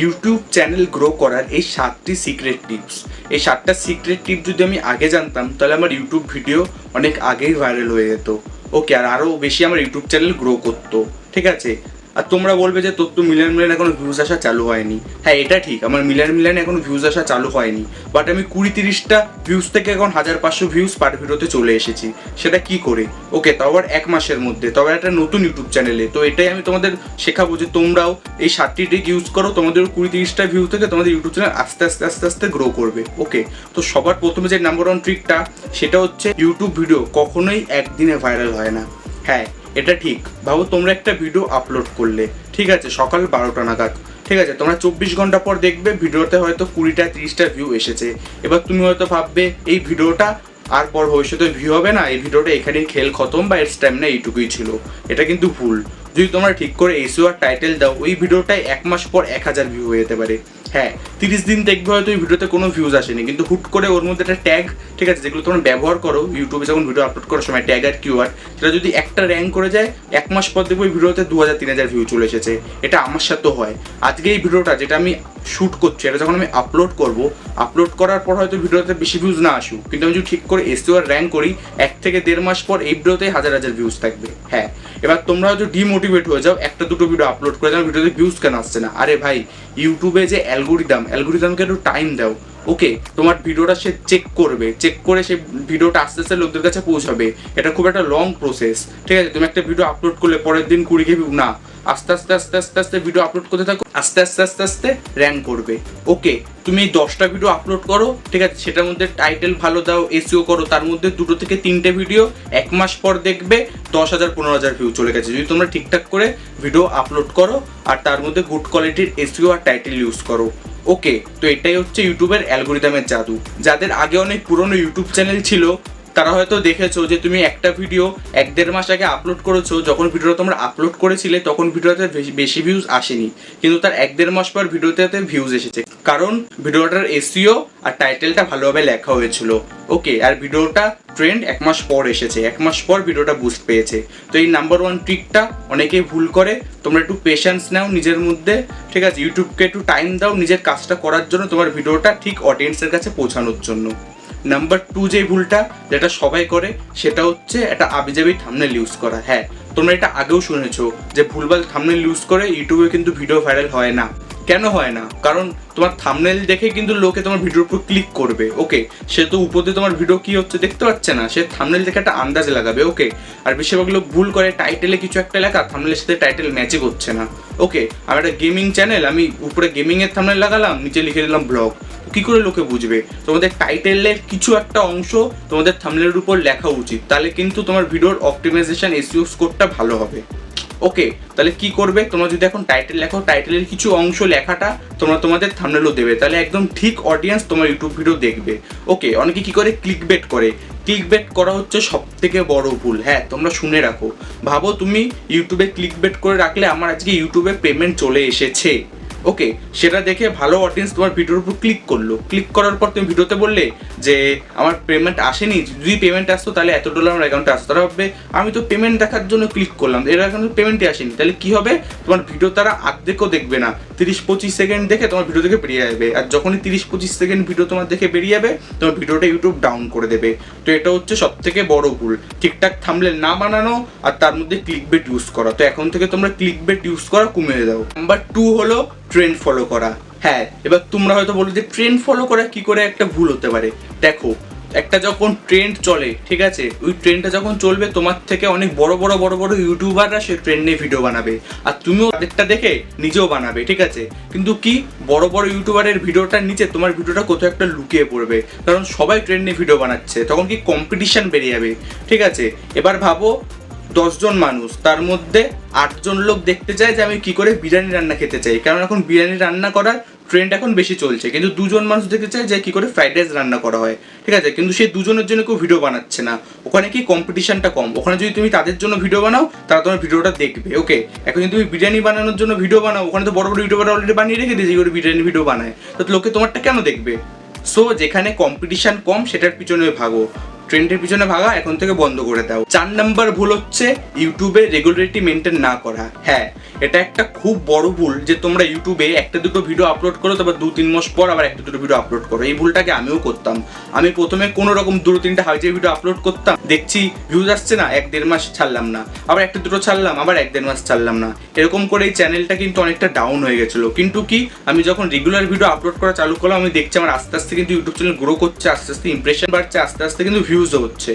YouTube channel grow করার এই সাতটি সিক্রেট টিপস এই সাতটা সিক্রেট টিপ যদি আমি আগে জানতাম, তাহলে আমার ইউটিউব ভিডিও অনেক আগেই ভাইরাল হয়ে যেত। ওকে আর আরও বেশি আমার ইউটিউব চ্যানেল গ্রো করতো। ঠিক আছে? আর তোমরা বলবে যে তোর তো মিলিয়ন মিলিয়ন এখনও ভিউজ আসা চালু হয়নি। হ্যাঁ এটা ঠিক, আমার মিলিয়ন মিলিয়ন এখনও ভিউজ আসা চালু হয়নি। বাট আমি কুড়ি তিরিশটা ভিউজ থেকে এখন হাজার পাঁচশো ভিউজ পার ভিডিওতে চলে এসেছি। সেটা কি করে? ওকে তাও আবার এক মাসের মধ্যে, তবে একটা নতুন ইউটিউব চ্যানেলে তো এটাই আমি তোমাদের শেখাবো যে তোমরাও এই সাতটি ট্রিক ইউজ করো, তোমাদের কুড়ি তিরিশটা ভিউ থেকে তোমাদের ইউটিউব চ্যানেল আস্তে আস্তে আস্তে আস্তে গ্রো করবে। ওকে তো সবার প্রথমে যে নাম্বার ওয়ান ট্রিকটা সেটা হচ্ছে ইউটিউব ভিডিও কখনোই একদিনে ভাইরাল হয় না। হ্যাঁ এটা ঠিক। ভাবো তোমরা একটা ভিডিও আপলোড করলে। ঠিক আছে, সকাল বারোটা নাগাদ। ঠিক আছে, তোমরা চব্বিশ ঘণ্টা পর দেখবে ভিডিওতে হয়তো কুড়িটা, তিরিশটা ভিউ এসেছে। এবার তুমি হয়তো ভাববে, এই ভিডিওটা আর পর ভবিষ্যতে ভিউ হবে না। এই ভিডিওটা এখানেই খেল খতম বা এর স্ট্যামিনা এইটুকুই ছিল। এটা কিন্তু ভুল। যদি তোমরা ঠিক করে এসিও আর টাইটেল দাও, ওই ভিডিওটাই এক মাস পর এক হাজার ভিউ হয়ে যেতে পারে। হ্যাঁ তিরিশ দিন দেখবে হয়তো ওই ভিডিওতে কোনো ভিউজ আসেনি, কিন্তু হুট করে ওর মধ্যে একটা ট্যাগ ঠিক আছে, যেগুলো তোমরা ব্যবহার করো ইউটিউবে যখন ভিডিও আপলোড করার সময় ট্যাগ আর কিউআর সেটা যদি একটা র্যাঙ্ক করে যায়, এক মাস পর দেখব ওই ভিডিওতে দু হাজার তিন হাজার ভিউ চলে এসেছে। এটা আমার সাথেও হয়। আজকে এই ভিডিওটা যেটা আমি শ্যুট করছি, এটা যখন আমি আপলোড করব আপলোড করার পর হয়তো ভিডিওতে বেশি ভিউজ না আসুক, কিন্তু আমি যদি ঠিক করে এসিও আর র্যাঙ্ক করি, এক থেকে দেড় মাস পর এই ভিডিওতে হাজার হাজার ভিউজ থাকবে। হ্যাঁ এবার তোমরা হয়তো ডিমোটিভেট হয়ে যাও, একটা দুটো ভিডিও আপলোড করে যাও, ভিডিওতে ভিউজ কেন আসছে না? আরে ভাই ইউটিউবে যে অ্যালগোরিদম অ্যালগোরিদমকে একটু টাইম দাও। ওকে, তোমার ভিডিওটা সে চেক করবে। চেক করে সে ভিডিওটা আস্তে আস্তে লোকদের কাছে পৌঁছাবে। এটা খুব একটা লং প্রসেস ঠিক আছে? তুমি একটা ভিডিও আপলোড করলে পরের দিন কুড়ি কে ভিউ না, আস্তে আস্তে আস্তে আস্তে আস্তে ভিডিও আপলোড করতে থাকো, আস্তে আস্তে আস্তে আস্তে র্যাঙ্ক করবে। ওকে, তুমি দশটা ভিডিও আপলোড করো, ঠিক আছে? সেটার মধ্যে টাইটেল ভালো দাও এসিও করো, তার মধ্যে দুটো থেকে তিনটে ভিডিও এক মাস পর দেখবে, দশ হাজার, পনেরো হাজার ভিউ চলে গেছে। যদি তোমরা ঠিকঠাক করে ভিডিও আপলোড করো, আর তার মধ্যে গুড কোয়ালিটির এসিও আর টাইটেল ইউজ করো। ওকে তো এটাই হচ্ছে ইউটিউবের অ্যালগোরিদমের জাদু। যাদের আগে অনেক পুরনো ইউটিউব চ্যানেল ছিল তারা হয়তো দেখেছ যে তুমি একটা ভিডিও এক দেড় মাস আগে আপলোড করেছ, যখন ভিডিওটা তোমরা আপলোড করেছিলে, তখন ভিডিওতে বেশি- ভিউজ আসেনি। কিন্তু তার এক দেড় মাস পর ভিডিওতে ভিউজ এসেছে। কারণ ভিডিওটার এসিও আর টাইটেলটা ভালোভাবে লেখা হয়েছিল। ওকে, আর ভিডিওটা ট্রেন্ড এক মাস পর এসেছে। এক মাস পর ভিডিওটা বুস্ট পেয়েছে। তো এই নাম্বার ওয়ান ট্রিকটা অনেকেই ভুল করে। তোমরা একটু পেশেন্স নাও নিজের মধ্যে, ঠিক আছে? ইউটিউবকে একটু টাইম দাও নিজের কাজটা করার জন্য তোমার ভিডিওটা ঠিক অডিয়েন্সের কাছে পৌঁছানোর জন্য। নাম্বার টু যে ভুলটা যেটা সবাই করে, সেটা হচ্ছে একটা আবিজাবি থামনেল ইউজ করা। হ্যাঁ তোমরা এটা আগেও শুনেছো যে ভুলভাল থামনেল ইউজ করে ইউটিউবে কিন্তু ভিডিও ভাইরাল হয় না। কেন হয় না? কারণ তোমার থামনেল দেখে কিন্তু লোকে তোমার ভিডিওর উপর ক্লিক করবে। ওকে সে তো উপর তোমার ভিডিও কি হচ্ছে দেখতে পাচ্ছে না। সে থামনেল দেখে একটা আন্দাজ লাগাবে। ওকে আর বেশিরভাগ লোক ভুল করে টাইটেলে কিছু একটা লেখা থামনেলের সাথে টাইটেল ম্যাচে করছে না। ওকে আমি একটা গেমিং চ্যানেল আমি উপরে গেমিং এর থামনেল লাগালাম, নিচে লিখে দিলাম ব্লগ কি করে লোকে বুঝবে? তোমাদের টাইটেলের কিছু একটা অংশ তোমাদের থামনেলের উপর লেখা উচিত। তাহলে কিন্তু তোমার ভিডিওর অপটিমাইজেশন এসইও স্কোরটা ভালো হবে। ওকে তাহলে কি করবে? তোমরা যদি এখন টাইটেল লেখো টাইটেলের কিছু অংশ লেখাটা তোমরা তোমাদের থামনেলও দেবে। তাহলে একদম ঠিক অডিয়েন্স তোমার ইউটিউব ভিডিও দেখবে। ওকে অনেকে কি করে? ক্লিক বেট করে। ক্লিক বেট করা হচ্ছে সব থেকে বড় ভুল। হ্যাঁ তোমরা শুনে রাখো। ভাবো তুমি ইউটিউবে ক্লিক বেট করে রাখলে আমার আজকে ইউটিউবে পেমেন্ট চলে এসেছে। ওকে সেটা দেখে ভালো অডিয়েন্স তোমার ভিডিওর উপর ক্লিক করল। ক্লিক করার পর তুমি ভিডিওতে বললে যে, আমার পেমেন্ট আসেনি, যদি পেমেন্ট আসতো তাহলে এত ডলার আমার অ্যাকাউন্টে আসতো। ভাববে, আমি তো পেমেন্ট দেখার জন্য ক্লিক করলাম, এর অ্যাকাউন্টে পেমেন্টই আসেনি। তাহলে কি হবে? তোমার ভিডিও তারা আর্ধেকও দেখবে না। তিরিশ পঁচিশ সেকেন্ড দেখে তোমার ভিডিও থেকে বেরিয়ে যাবে। আর যখনই তিরিশ পঁচিশ সেকেন্ড ভিডিও তোমার দেখে বেরিয়ে যাবে, তোমার ভিডিওটা ইউটিউব ডাউন করে দেবে। তো এটা হচ্ছে সব থেকে বড় ভুল। ঠিকঠাক থামলে না বানানো আর তার মধ্যে ক্লিক বেট ইউজ করা। তো এখন থেকে তোমরা ক্লিক বেট ইউজ করা কমিয়ে দাও। নাম্বার টু হলো ট্রেন্ড ফলো করা। হ্যাঁ এবার তোমরা হয়তো বলো যে ট্রেন্ড ফলো করা কি করে একটা ভুল হতে পারে। দেখো, একটা যখন ট্রেন্ড চলে, ঠিক আছে, ওই ট্রেন্ডটা যখন চলবে, তোমার থেকে অনেক বড় বড় বড় বড় ইউটিউবাররা সে ট্রেন্ড নিয়ে ভিডিও বানাবে। আর তুমিও তাদেরটা দেখে নিজেও বানাবে, ঠিক আছে? কিন্তু কি, বড় বড় ইউটিউবারের ভিডিওটার নিচে তোমার ভিডিওটা কোথাও একটা লুকিয়ে পড়বে। কারণ সবাই ট্রেন্ড নিয়ে ভিডিও বানাচ্ছে, তখন কি কম্পিটিশান বেরিয়ে যাবে, ঠিক আছে? এবার ভাবো দশজন মানুষ, তার মধ্যে আটজন লোক দেখতে চায় যে আমি কি করে বিরিয়ানি রান্না খেতে চাই। কারণ এখন বিরিয়ানি রান্না করার ট্রেন্ড এখন বেশি চলছে। কিন্তু দুজন মানুষ দেখতে চায় যে কি করে ফ্রাইড রাইস রান্না করা হয়। ঠিক আছে? কিন্তু সেই দুজনের জন্য কেউ ভিডিও বানাচ্ছে না। ওখানে কি কম্পিটিশনটা কম? ওখানে যদি তুমি তাদের জন্য ভিডিও বানাও, তারা তোমার ভিডিওটা দেখবে। ওকে এখন যদি তুমি বিরিয়ানি বানানোর জন্য ভিডিও বানাও, ওখানে তো বড় বড় ইউটিউবার অলরেডি বানিয়ে রেখে দিয়েছে করে বিরিয়ানি ভিডিও বানায়। তো লোকে তোমারটা কেন দেখবে? সো যেখানে কম্পিটিশন কম, সেটার পিছনে ভাগো। ট্রেন্ডের পিছনে ভাগা, এখন থেকে বন্ধ করে দাও। চার নাম্বার ভুল হচ্ছে, ইউটিউবে রেগুলারিটি মেনটেন না করা। হ্যাঁ এটা একটা খুব বড় ভুল যে তোমরা ইউটিউবে একটা দুটো ভিডিও আপলোড করো, তারপর দু তিন মাস পর আবার একটা দুটো ভিডিও আপলোড করো। এই ভুলটাকে আমিও করতাম। আমি প্রথমে কোনো রকম দুটো তিনটে হাইজে ভিডিও আপলোড করতাম, দেখছি ভিউজ আসছে না, এক দেড় মাস ছাড়লাম না। আবার একটা দুটো ছাড়লাম, আবার এক দেড় মাস ছাড়লাম না। এরকম করে এই চ্যানেলটা কিন্তু অনেকটা ডাউন হয়ে গেছিল। কিন্তু কি, আমি যখন রেগুলার ভিডিও আপলোড করা চালু করলাম, আমি দেখছি আমার আস্তে আস্তে কিন্তু ইউটিউব চ্যানেল গ্রো করছে, আস্তে আস্তে ইমপ্রেশন বাড়ছে, আস্তে আস্তে কিন্তু ভিউজও হচ্ছে।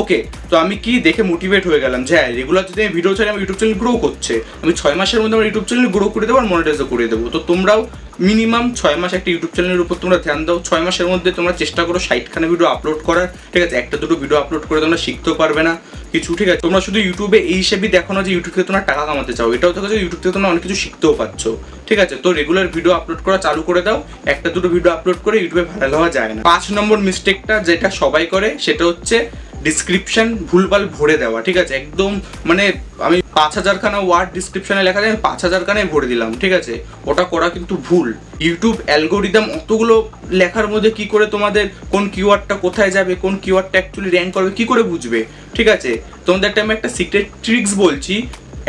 ওকে তো আমি কি দেখে মোটিভেট হয়ে গেলাম যে হ্যাঁ রেগুলার যদি আমি ভিডিও ছাড়ি আমার ইউটিউব চ্যানেল গ্রো করছে, আমি ছয় মাসের মধ্যে আমার ইউটিউব চ্যানেল গ্রো করে দেবো আর মনিটাইজও করে দেবো। তো তোমরাও মিনিমাম ছয় মাস একটা ইউটিউব চ্যানেলের উপর তোমরা ধ্যান দাও। ছয় মাসের মধ্যে তোমরা চেষ্টা করো ষাটখানা ভিডিও আপলোড করার। ঠিক আছে, একটা দুটো ভিডিও আপলোড করে তোমরা শিখতেও পারবে না। কিছু, ঠিক আছে? তোমরা শুধু ইউটিউবে এই হিসেবেই দেখো না যে ইউটিউব থেকে তোমরা টাকা কামাতে চাও। এটাও দেখো যে ইউটিউব থেকে তোমরা অনেক কিছু শিখতেও পাচ্ছ। ঠিক আছে? তো রেগুলার ভিডিও আপলোড করা চালু করে দাও। একটা দুটো ভিডিও আপলোড করে ইউটিউবে ভাইরাল হওয়া যায় না। পাঁচ নম্বর মিস্টেকটা যেটা সবাই করে, সেটা হচ্ছে ডিসক্রিপশন ভুলভাল ভরে দেওয়া, ঠিক আছে? একদম মানে আমি পাঁচ হাজারখানা ওয়ার্ড ডিসক্রিপশনে লেখা যায় আমি পাঁচ হাজারখানায় ভরে দিলাম, ঠিক আছে? ওটা করা কিন্তু ভুল। ইউটিউব অ্যালগোরিদম অতগুলো লেখার মধ্যে কি করে তোমাদের কোন কিওয়ার্ডটা কোথায় যাবে, কোন কিওয়ার্ডটা অ্যাকচুয়ালি র্যাঙ্ক করবে, কি করে বুঝবে, ঠিক আছে? তোমাদের একটা আমি একটা সিক্রেট ট্রিক্স বলছি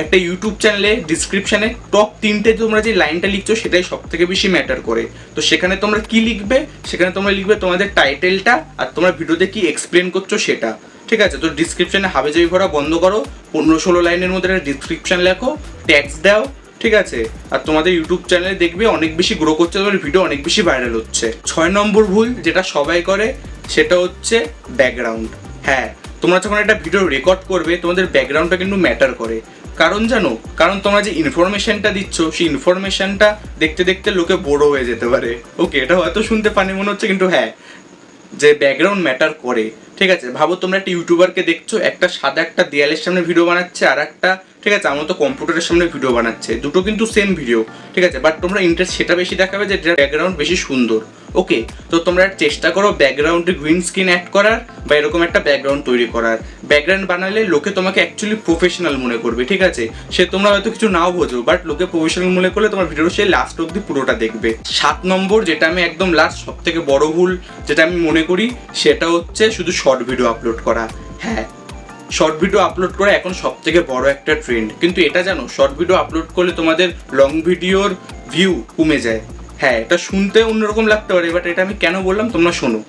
একটা ইউটিউব চ্যানেলে ডিসক্রিপশানে টপ তিনটে তোমরা যে লাইনটা লিখছো সেটাই সব থেকে বেশি ম্যাটার করে। তো সেখানে তোমরা কি লিখবে? সেখানে তোমরা লিখবে তোমাদের টাইটেলটা আর তোমরা ভিডিওতে কি এক্সপ্লেন করছ সেটা। ঠিক আছে? তো ডিসক্রিপশনে হাবেজাবি ভরা বন্ধ করো, পনেরো ষোলো লাইনের মধ্যে একটা ডিসক্রিপশন লেখো ট্যাক্স দাও, ঠিক আছে? আর তোমাদের ইউটিউব চ্যানেলে দেখবে অনেক বেশি গ্রো করছে তোমার ভিডিও অনেক বেশি ভাইরাল হচ্ছে। ছয় নম্বর ভুল যেটা সবাই করে, সেটা হচ্ছে ব্যাকগ্রাউন্ড হ্যাঁ তোমরা যখন একটা ভিডিও রেকর্ড করবে, তোমাদের ব্যাকগ্রাউন্ডটা কিন্তু ম্যাটার করে। কারণ জানো? কারণ তোমরা যে ইনফরমেশনটা দিচ্ছ, সেই ইনফরমেশনটা দেখতে দেখতে লোকে বড় হয়ে যেতে পারে। ওকে এটা হয়তো শুনতে পানি মনে হচ্ছে, কিন্তু হ্যাঁ যে ব্যাকগ্রাউন্ড ম্যাটার করে। ঠিক আছে? ভাবো তোমরা একটা ইউটিউবারকে দেখছ, একটা সাদা একটা দেয়ালের সামনে ভিডিও বানাচ্ছে আর একটা ঠিক আছে, আমার তো কম্পিউটারের সামনে ভিডিও বানাচ্ছে, দুটো কিন্তু সেম ভিডিও ঠিক আছে বাট তোমরা ইন্টারেস্ট সেটা বেশি দেখাবে যে ব্যাকগ্রাউন্ড বেশি সুন্দর ওকে তো তোমরা চেষ্টা করো ব্যাকগ্রাউন্ডে গ্রিন স্ক্রিন অ্যাড করার বা এরকম একটা ব্যাকগ্রাউন্ড তৈরি করার। ব্যাকগ্রাউন্ড বানালে লোকে তোমাকে অ্যাকচুয়ালি প্রফেশনাল মনে করবে, ঠিক আছে? সে তোমরা হয়তো কিছু নাও বোঝো বাট লোকে প্রফেশনাল মনে করলে তোমার ভিডিও সে লাস্ট অব্দি পুরোটা দেখবে। সাত নম্বর যেটা আমি একদম লাস্ট সব থেকে বড় ভুল যেটা আমি মনে করি, সেটা হচ্ছে শুধু শর্ট ভিডিও আপলোড করা। হ্যাঁ শর্ট ভিডিও আপলোড করা এখন সব থেকে বড় একটা ট্রেন্ড কিন্তু এটা জানো শর্ট ভিডিও আপলোড করলে তোমাদের লং ভিডিওর ভিউ কমে যায়। হ্যাঁ এটা শুনতে অন্যরকম লাগতে পারে বাট এটা আমি কেন বললাম তোমরা শোনো।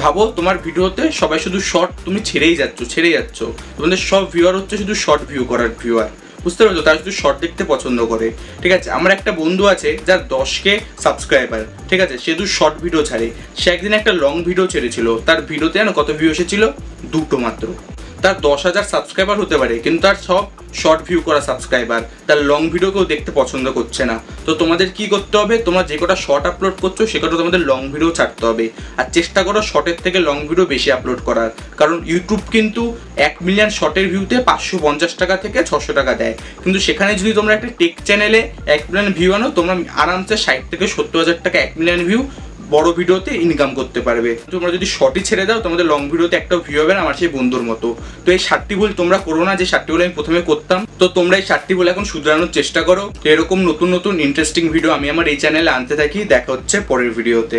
ভাবো, তোমার ভিডিওতে সবাই শুধু শর্ট তুমি ছেড়েই যাচ্ছ ছেড়ে যাচ্ছ। তোমাদের সব ভিউয়ার হচ্ছে শুধু শর্ট ভিউ করার ভিউয়ার বুঝতে পারছ? তারা শুধু শর্ট দেখতে পছন্দ করে। ঠিক আছে, আমার একটা বন্ধু আছে যার দশকে সাবস্ক্রাইবার ঠিক আছে, সে শুধু শর্ট ভিডিও ছাড়ে। সে একদিন একটা লং ভিডিও ছেড়েছিল। তার ভিডিওতে জানো কত ভিউ এসেছিল? দুটো মাত্র। তার দশ হাজার সাবস্ক্রাইবার হতে পারে, কিন্তু তার সব শর্ট ভিউ করা সাবস্ক্রাইবার তার লং ভিডিও কেউ দেখতে পছন্দ করছে না। তো তোমাদের কি করতে হবে? তোমরা যে কটা শর্ট আপলোড করছ, সে কটা তোমাদের লং ভিডিও ছাড়তে হবে। আর চেষ্টা করো শর্টের থেকে লং ভিডিও বেশি আপলোড করার। কারণ ইউটিউব কিন্তু এক মিলিয়ন শর্টের ভিউতে পাঁচশো পঞ্চাশ টাকা থেকে ছশো টাকা দেয়। কিন্তু সেখানে যদি তোমরা একটা টেক চ্যানেলে এক মিলিয়ন ভিউ আনো, তোমরা আরামসে ষাট থেকে সত্তর হাজার টাকা এক মিলিয়ন ভিউ বড় ভিডিওতে ইনকাম করতে পারবে। তোমরা যদি শর্টই ছেড়ে দাও, তোমাদের লং ভিডিওতে একটা ভিউ হবে না আমার সেই বন্ধুর মতো। তো এই ষাটটি ভুল তোমরা করো না, যে ষাটটি ভুল আমি প্রথমে করতাম। তো তোমরা এই ষাটটি ভুল এখন শুধরানোর চেষ্টা করো। এরকম নতুন নতুন ইন্টারেস্টিং ভিডিও আমি আমার এই চ্যানেলে আনতে থাকি। দেখা হচ্ছে পরের ভিডিওতে